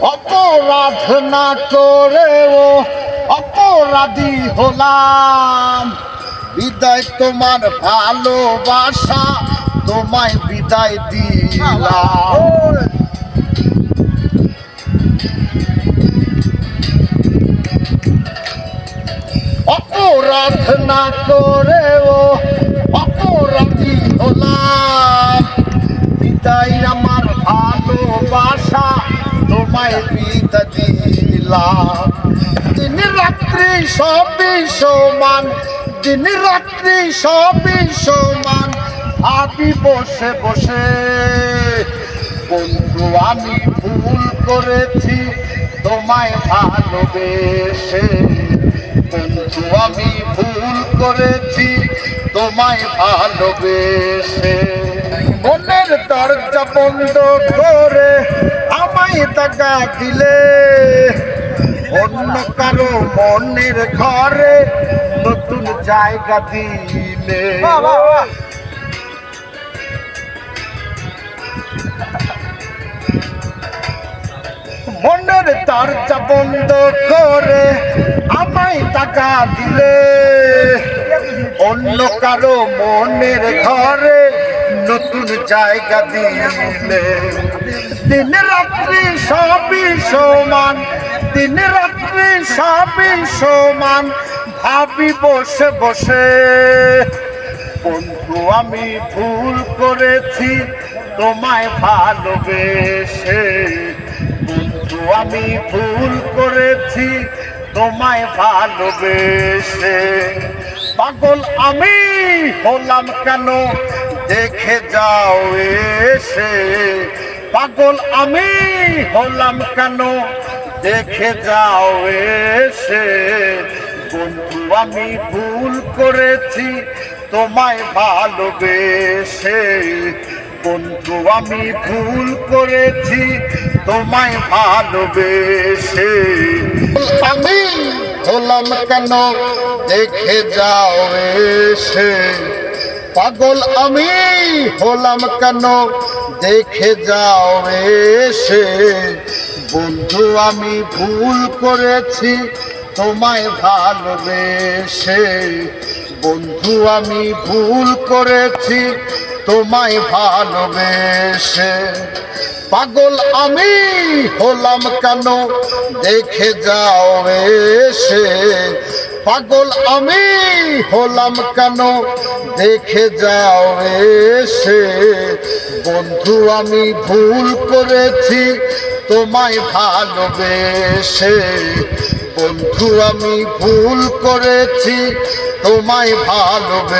অপরাধ না করেও অপরাধী হলাম। বিদায় তোমার ভালোবাসা তোমায় বিদায় দিলাম। অপরাধ না করেও তোমায় বিদায় দিলাম দিন রাত্রি সবই সমান দিন রাত্রি সবই সমান ভাবি বসে বসে বন্ধু আমি ভুল করেছি তোমায় ভালোবেসে বন্ধু আমি ভুল করেছি, তোমায় ভালোবেসে। মনের দরজা বন্ধ করে আমায় টাকা দিলে। অন্য কারও মনের ঘরে নতুন জায়গা দিলে। মনের দরজা বন্ধ করে আমায় টাকা দিলে। অন্য কারও মনের ঘরে নতুন জায়গা দিলে। দিন রাত্রি সবই সমান, দিন রাত্রি সবই সমান, ভাবি বসে বসে। বন্ধু, আমি ভুল করেছি, তোমায় ভালোবেসে। বন্ধু, আমি ভুল করেছি, তোমায় ভালোবেসে। পাগল আমি হলাম কেন? দেখে যাও এসে। পাগল আমি হলাম কেন? দেখে যাও এসে। বন্ধু, আমি ভুল করেছি, তোমায় ভালোবেসে। বন্ধু, আমি ভুল করেছি, তোমায় ভালোবেসে। আমি হলাম কেন? দেখে যাও এসে। পাগল আমি হলাম কেন? দেখে যাও এসে। বন্ধু, আমি ভুল করেছি, তোমায় ভালোবেসে। বন্ধু, আমি ভুল করেছি, তোমায় ভালোবেসে। পাগল আমি হলাম কেন? দেখে যাও এসে। পাগল আমি হলাম কেন? দেখে যাও এসে। বন্ধু, আমি ভুল করেছি, তোমায় ভালোবেসে। বন্ধু, আমি ভুল করেছি, তোমায় ভালোবেসে